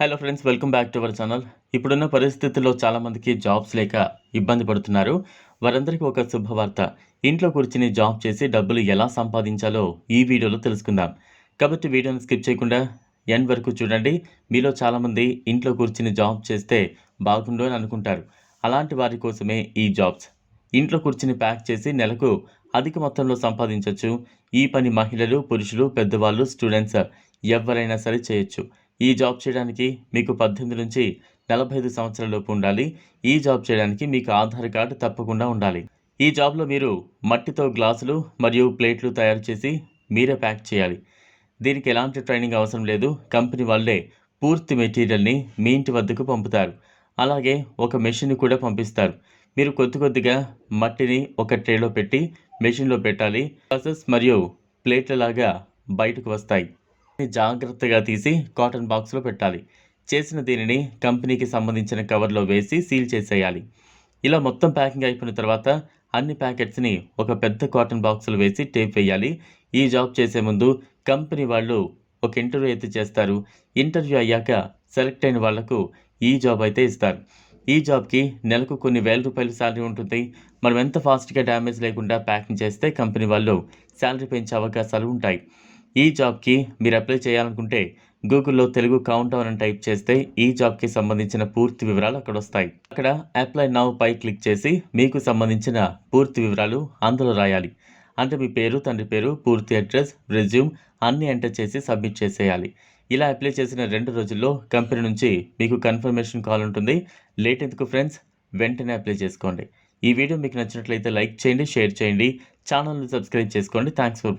Hello friends welcome back to our channel ఇప్పుడున్న పరిస్థితుల్లో చాలామందికి జాబ్స్ లేక ఇబ్బంది పడుతున్నారు. వారందరికీ ఒక శుభవార్త. ఇంట్లో కూర్చుని జాబ్ చేసి డబ్బులు ఎలా సంపాదించాలో ఈ వీడియోలో తెలుసుకుందాం. కాబట్టి వీడియోని స్కిప్ చేయకుండా ఎండ్ వరకు చూడండి. మీలో చాలామంది ఇంట్లో కూర్చుని జాబ్ చేస్తే బాగుండు అని అనుకుంటారు. అలాంటి వారి కోసమే ఈ జాబ్స్ ఇంట్లో కూర్చుని ప్యాక్ చేసి నెలకు అధిక మొత్తంలో సంపాదించవచ్చు ఈ పని మహిళలు పురుషులు పెద్దవాళ్ళు స్టూడెంట్స్ ఎవరైనా సరే చేయొచ్చు. ఈ జాబ్ చేయడానికి మీకు పద్దెనిమిది నుంచి నలభై ఐదు సంవత్సరాల లోపు ఉండాలి. ఈ జాబ్ చేయడానికి మీకు ఆధార్ కార్డు తప్పకుండా ఉండాలి. ఈ జాబ్లో మీరు మట్టితో గ్లాసులు మరియు ప్లేట్లు తయారు చేసి మీరే ప్యాక్ చేయాలి. దీనికి ఎలాంటి ట్రైనింగ్ అవసరం లేదు. కంపెనీ వాళ్ళే పూర్తి మెటీరియల్ని మీ ఇంటి వద్దకు పంపుతారు. అలాగే ఒక మెషిన్ కూడా పంపిస్తారు. మీరు కొద్ది కొద్దిగా మట్టిని ఒక ట్రేలో పెట్టి మెషిన్లో పెట్టాలి. ప్రాసెస్ మరియు ప్లేట్లలాగా బయటకు వస్తాయి. జాగ్రత్తగా తీసి కాటన్ బాక్స్లో పెట్టాలి. చేసిన దీనిని కంపెనీకి సంబంధించిన కవర్లో వేసి సీల్ చేసేయాలి. ఇలా మొత్తం ప్యాకింగ్ అయిపోయిన తర్వాత అన్ని ప్యాకెట్స్ని ఒక పెద్ద కాటన్ బాక్సులు వేసి టేప్ వేయాలి. ఈ జాబ్ చేసే ముందు కంపెనీ వాళ్ళు ఒక ఇంటర్వ్యూ అయితే చేస్తారు. ఇంటర్వ్యూ అయ్యాక సెలెక్ట్ అయిన వాళ్ళకు ఈ జాబ్ అయితే ఇస్తారు. ఈ జాబ్కి నెలకు కొన్ని వేల రూపాయలు శాలరీ ఉంటుంది. మనం ఎంత ఫాస్ట్గా డ్యామేజ్ లేకుండా ప్యాకింగ్ చేస్తే కంపెనీ వాళ్ళు శాలరీ పెంచే అవకాశాలు ఉంటాయి. ఈ జాబ్కి మీరు అప్లై చేయాలనుకుంటే గూగుల్లో తెలుగు కౌంట్ డౌన్ అని టైప్ చేస్తే ఈ జాబ్కి సంబంధించిన పూర్తి వివరాలు అక్కడ వస్తాయి. అక్కడ అప్లై నౌ పై క్లిక్ చేసి మీకు సంబంధించిన పూర్తి వివరాలు అందులో రాయాలి. అంటే మీ పేరు తండ్రి పేరు పూర్తి అడ్రస్ రెజ్యూమ్ అన్ని ఎంటర్ చేసి సబ్మిట్ చేసేయాలి. ఇలా అప్లై చేసిన రెండు రోజుల్లో కంపెనీ నుంచి మీకు కన్ఫర్మేషన్ కాల్ ఉంటుంది. లేట్ ఎందుకు ఫ్రెండ్స్? వెంటనే అప్లై చేసుకోండి. ఈ వీడియో మీకు నచ్చినట్లయితే లైక్ చేయండి షేర్ చేయండి. ఛానల్ని సబ్స్క్రైబ్ చేసుకోండి. Thanks for